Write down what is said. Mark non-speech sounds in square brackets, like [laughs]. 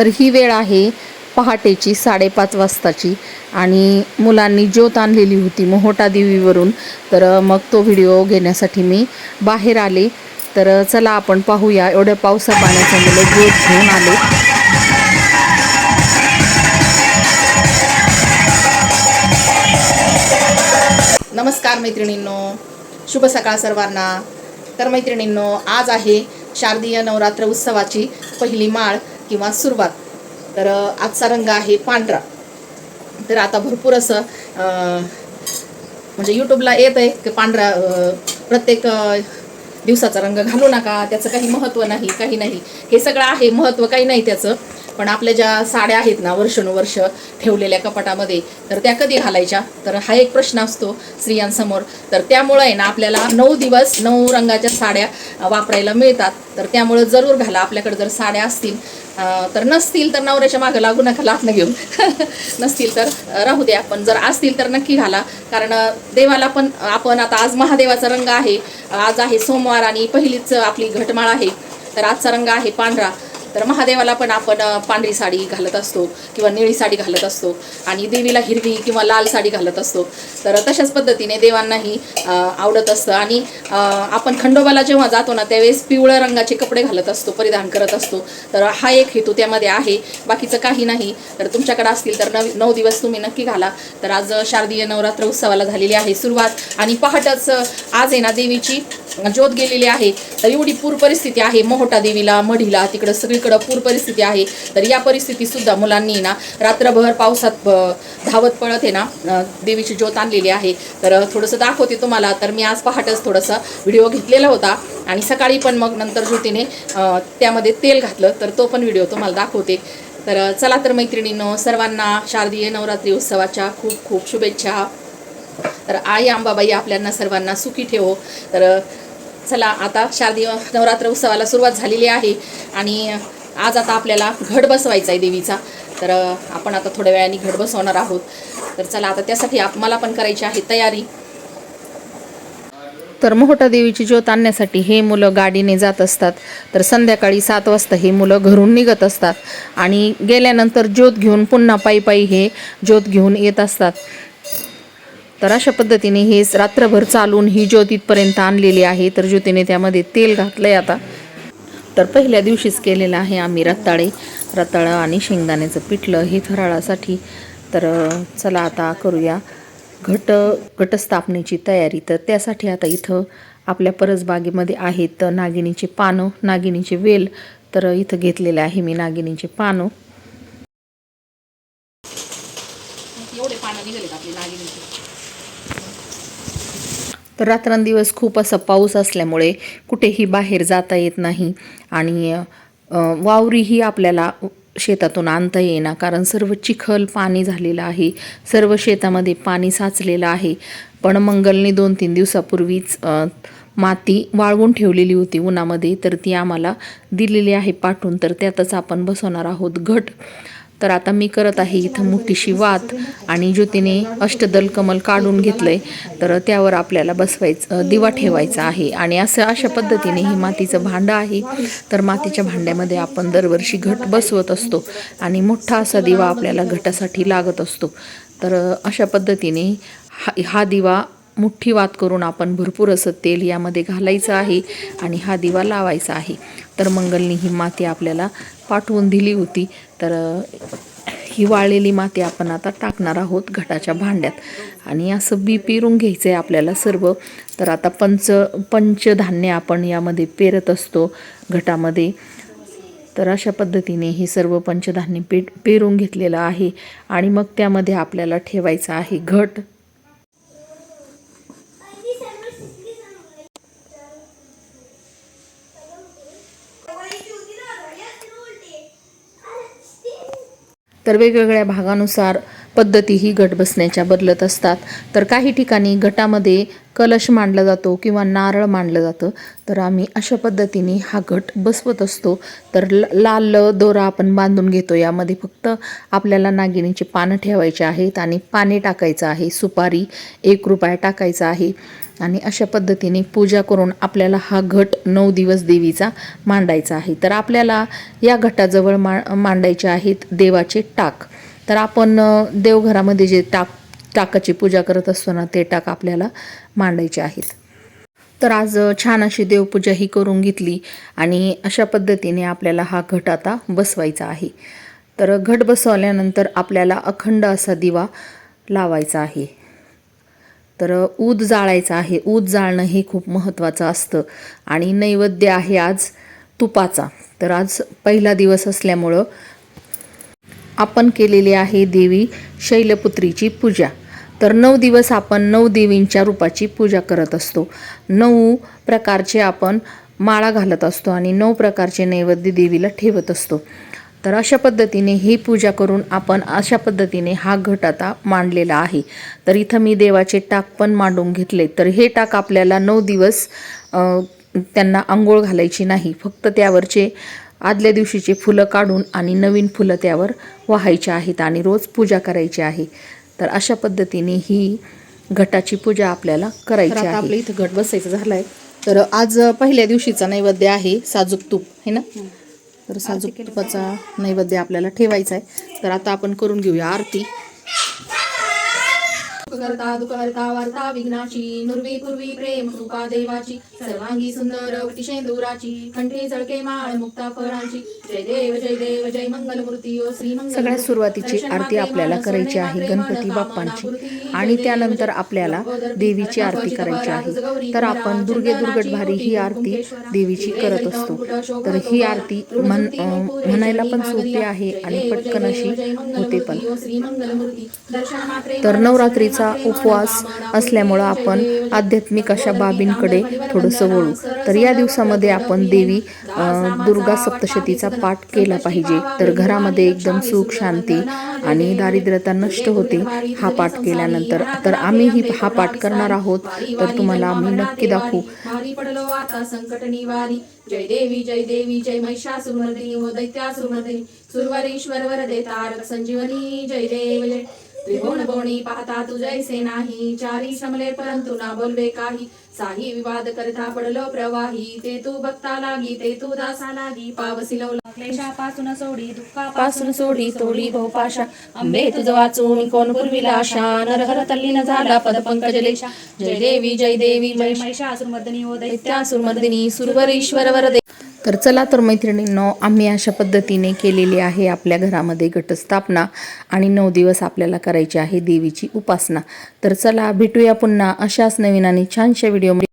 तर ही वेळ आहे पहाटेची साडेपाच वाजताची. आणि मुलांनी ज्योत आणलेली होती मोहोटा देवीवरून. तर मग तो व्हिडिओ घेण्यासाठी मी बाहेर आले. तर चला आपण पाहूया. एवढ्या पावसा पाण्याच्या मुलं ज्योत घेऊन आले. नमस्कार मैत्रिणींनो. शुभ सकाळ सर्वांना. तर मैत्रिणींनो आज आहे शारदीय नवरात्र उत्सवाची पहिली माळ. किंवा सुरुवात. तर आजचा रंग आहे पांढरा. तर आता भरपूर असं म्हणजे यूट्यूबला येत आहे की पांढरा प्रत्येक दिवसाचा रंग घालू नका त्याचं काही महत्त्व नाही काही नाही. हे सगळं आहे महत्त्व काही नाही त्याचं. पण आपल्या ज्या साड्या आहेत ना वर्षानुवर्ष ठेवलेल्या कपाटामध्ये तर त्या कधी घालायच्या? तर हा एक प्रश्न असतो स्त्रियांसमोर. तर त्यामुळं आहे ना आपल्याला नऊ दिवस नऊ रंगाच्या साड्या वापरायला मिळतात. तर त्यामुळं जरूर घाला. आपल्याकडे जर साड्या असतील तर नसतील तर नवऱ्याच्या मागं लागू नका लाटणं घेऊन. [laughs] नसतील तर राहू द्या. पण जर असतील तर नक्की घाला. कारण देवाला पण आपण आता आज महादेवाचा रंग आहे. आज आहे सोमवार आणि पहिलीच आपली घटमाळ आहे. तर आजचा रंग आहे पांढरा. तर महादेवाला पण आपण पांढरी साडी घालत असतो किंवा निळी साडी घालत असतो आणि देवीला हिरवी किंवा लाल साडी घालत असतो. तर तशाच पद्धतीने देवांनाही आवडत असतं. आणि आपण खंडोबाला जेव्हा जातो ना त्यावेळेस पिवळ्या रंगाचे कपडे घालत असतो परिधान करत असतो. तर हा एक हेतू त्यामध्ये आहे. बाकीचं काही नाही. तर तुमच्याकडे असतील तर नऊ नऊ दिवस तुम्ही नक्की घाला. तर आज शारदीय नवरात्र उत्सवाला झालेली आहे सुरुवात. आणि पहाटच आज आहे ना देवीची ज्योत गेलेली आहे. तर एवढी पूर परिस्थिती आहे. मोहटा देवीला मढीला तिकडं सगळी सगळीकडं पूर परिस्थिती आहे. तर या परिस्थितीसुद्धा मुलांनी ना रात्रभर पावसात धावत पळत आहे ना देवीची ज्योत आणलेली आहे. तर थोडंसं दाखवते तुम्हाला. तर मी आज पहाटच थोडंसं व्हिडिओ घेतलेला होता. आणि सकाळी पण मग नंतर ज्योतीने त्यामध्ये तेल घातलं. तर तो पण व्हिडिओ तुम्हाला दाखवते. तर चला तर मैत्रिणींनो सर्वांना शारदीय नवरात्री उत्सवाच्या खूप खूप शुभेच्छा. तर आई अंबाबाई आपल्यांना सर्वांना सुखी ठेवो. तर चला आता शारदीय नवरात्र उत्सवाला सुरुवात झालेली आहे आणि आज आता आपल्याला घट बसवायचा आहे देवीचा. तर आपण आता थोड्या वेळाने घट बसवणार आहोत. तर चला आता त्यासाठी आप मला पण करायची आहे तयारी. तर मोहटा देवीची ज्योत आणण्यासाठी हे मुलं गाडीने जात असतात. तर संध्याकाळी सात वाजता हे मुलं घरून निघत असतात. आणि गेल्यानंतर ज्योत घेऊन पुन्हा पायी पायी हे ज्योत घेऊन येत असतात. तर अशा पद्धतीने हे रात्रभर चालून ही ज्योत इथपर्यंत आणलेली आहे. तर ज्योतीने त्यामध्ये तेल घातलंय आता. तर पहिल्या दिवशीच केलेलं आहे आम्ही रताळे. रताळं आणि शेंगदाण्याचं पिठलं हे फराळासाठी. तर चला आता करूया घट घटस्थापनेची तयारी. तर त्यासाठी आता इथं आपल्या परसबागेमध्ये आहेत नागिनीचे पानं नागिनीचे वेल. तर इथं घेतलेलं आहे मी नागिनीचे पानं. एवढे पानं निघाले आपली नागिनीचे. तर रात्रंदिवस खूप असा पाऊस असल्यामुळे कुठेही बाहेर जाता येत नाही. आणि वावरीही आपल्याला शेतातून आणता येईना. कारण सर्व चिखल पाणी झालेलं आहे. सर्व शेतामध्ये पाणी साचलेलं आहे. पण मंगलने दोन तीन दिवसापूर्वीच माती वाळवून ठेवलेली होती उन्हामध्ये. तर ती आम्हाला दिलेली आहे पाठवून तर त्यातच आपण बसवणार आहोत घट. तर आता मी करत आहे इथं मोठीशी वात आणि ज्योतीने अष्टदल कमल काढून घेतलंय. तर त्यावर आपल्याला बसवायचं दिवा ठेवायचा आहे. आणि असं अशा पद्धतीने हे मातीचं भांडं आहे. तर मातीच्या भांड्यामध्ये आपण दरवर्षी घट बसवत असतो आणि मोठा असा दिवा आपल्याला घटासाठी लागत असतो. तर अशा पद्धतीने हा हा दिवा मुठ्ठी वात करून आपण भरपूर असं तेल यामध्ये घालायचं आहे आणि हा दिवा लावायचा आहे. तर मंगलनी ही माती आपल्याला पाठवून दिली होती. तर ही वाळलेली माती आपण आता टाकणार आहोत घटाच्या भांड्यात. आणि असं बी पेरून घ्यायचं आहे आपल्याला सर्व. तर आता पंच पंचधान्य आपण यामध्ये पेरत असतो घटामध्ये. तर अशा पद्धतीने हे सर्व पंचधान्य पे पेरून घेतलेलं आहे. आणि मग त्यामध्ये आपल्याला ठेवायचं आहे घट. तर वेगवेगळ्या भागानुसार पद्धतीही गट बसण्याच्या बदलत असतात. तर काही ठिकाणी गटामध्ये कलश मांडला जातो किंवा नारळ मांडलं जातं. तर आम्ही अशा पद्धतीने हा गट बसवत असतो. तर ल लाल दोरा आपण बांधून घेतो. यामध्ये फक्त आपल्याला नागिनीचे पानं ठेवायचे आहेत आणि पाने टाकायचं आहे. सुपारी एक रुपया टाकायचा आहे. आणि अशा पद्धतीने पूजा करून आपल्याला हा घट नऊ दिवस देवीचा मांडायचा आहे. तर आपल्याला या घटाजवळ मा मांडायचे आहेत देवाचे टाक. तर आपण देवघरामध्ये जे टाक टाकाची पूजा करत असतो ना ते टाक आपल्याला मांडायचे आहेत. तर आज छान अशी देवपूजा ही करून घेतली आणि अशा पद्धतीने आपल्याला हा घट आता बसवायचा आहे. तर घट बसवल्यानंतर आपल्याला अखंड असा दिवा लावायचा आहे. तर ऊद जाळायचं आहे. ऊद जाळणं हे खूप महत्त्वाचं असतं आणि नैवेद्य आहे आज तुपाचा. तर आज पहिला दिवस असल्यामुळं आपण केलेली आहे देवी शैलपुत्रीची पूजा. तर नऊ दिवस आपण नऊ देवींच्या रूपाची पूजा करत असतो. नऊ प्रकारचे आपण माळा घालत असतो आणि नऊ प्रकारचे नैवेद्य देवीला ठेवत असतो. तर अशा पद्धतीने ही पूजा करून आपण अशा पद्धतीने हा घट आता मांडलेला आहे. तर इथं मी देवाचे टाक पण मांडून घेतले. तर हे टाक आपल्याला नऊ दिवस त्यांना आंघोळ घालायची नाही. फक्त त्यावरचे आदल्या दिवशीचे फुलं काढून आणि नवीन फुलं त्यावर वाहायची आहेत आणि रोज पूजा करायची आहे. तर अशा पद्धतीने ही घटाची पूजा आपल्याला करायची आहे. आपलं इथं घट बसायचं झालंय. तर आज पहिल्या दिवशीचा नैवेद्य आहे साजूक तूप है ना? तर साजूक तुपाचा नैवेद्य आपल्याला ठेवायचा आहे. तर आता आपण करून घेऊया आरती. करता दुखहर्ता वार्ता विघ्नाची नुर्वी पूर्वी प्रेम कृपा देवाची सर्वांगी सुंदर शेंदुराची कंठी जळके माळ मुक्ता फळांची. जय देव जय देव जय मंगल मूर्ती ओ श्री मंगल सगळ्यात सुरुवातीची आरती आपल्याला करायची आहे गणपती बाप्पांची. आणि त्यानंतर आपल्याला देवीची आरती करायची आहे. तर आपण दुर्गे दुर्गट भारी ही आरती देवीची करत असतो. तर ही आरती म्हण म्हणायला पण सोपी आहे. आणि पटकन अशी होते पण. तर नवरात्रीचा उपवास असल्यामुळं आपण आध्यात्मिक अशा बाबींकडे थोडंसं वळू. तर या दिवसामध्ये आपण देवी दुर्गा सप्तशतीचा पाठ केला पाहिजे. तर घरामध्ये एकदम सुख शांती आणि दारिद्र्यता नष्ट होते हा पाठ केल्यानंतर. तर आम्हीही हा पाठ करणार आहोत. तर तुम्हाला आम्ही नक्की दाखवू. जय देवी जय देवी जय महिषासुरमर्दिनी व दैत्यासुरमर्दिनी सुरवरेश्वर वरदे तारक संजीवनी जय देव जय त्रिभुवन बोणी पाहता तुझैसे नाही. चारी श्रमले परंतु ना बोलवे काही. साही विवाद करता पडलो प्रवाही. ते तू बघता लागी ते तू दासा लागी. पावसी लवला क्लेशापासून सोडी दुःखापासून सोडी तोडी भोपाशा अंबे तुझ वाचून कोण पूर्विलाशा नरहर तल्लीन झाला पद पंकजलेशा जय देवी जय देवी जय महिषासुर मर्दिनी महिषासुरमर्दिनी व हो दैत्यासुरमर्दिनी सुरवरेश्वर वरदे. तर चला तर मैत्रिणींनो आम्ही अशा पद्धतीने केलेली आहे आपल्या घरामध्ये घटस्थापना आणि नऊ दिवस आपल्याला करायची आहे देवीची उपासना. तर चला भेटूया पुन्हा अशाच नवीन आणि छानशा व्हिडिओ hombre.